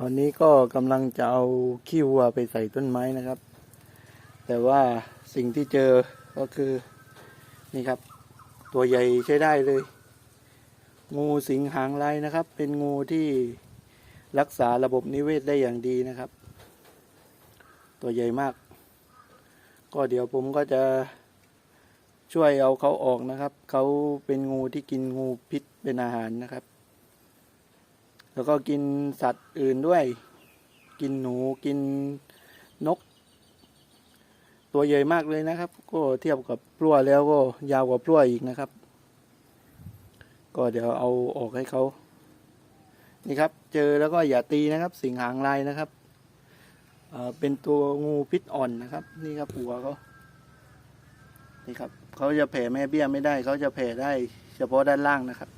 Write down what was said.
ตอนนี้ก็กำลังจะเอาขี้วัวไปใส่ต้นไม้นะครับ แต่ว่าสิ่งที่เจอก็คือนี่ครับ ตัวใหญ่ใช้ได้เลย งูสิงหางลายนะครับ เป็นงูที่รักษาระบบนิเวศได้อย่างดีนะครับ ตัวใหญ่มาก ก็เดี๋ยวผมก็จะช่วยเอาเขาออกนะครับ เขาเป็นงูที่กินงูพิษเป็นอาหารนะครับ แล้วก็กินสัตว์อื่นด้วย กินหนูกินนก ตัวใหญ่มากเลยนะครับ ก็เทียบกับพลั่วแล้วก็ยาวกว่าพลั่วอีกนะครับ ก็เดี๋ยวเอาออกให้เขานี่ครับ เจอแล้วก็อย่าตีนะครับ สิงหางลายนะครับเเป็นตัวงูพิษอ่อนนะครับ นี่ครับหัวเขานี่ครับเขาจะแผ่แม่เบี้ยไม่ได้เขาจะแผ่ได้ เฉพาะด้านล่างนะครับ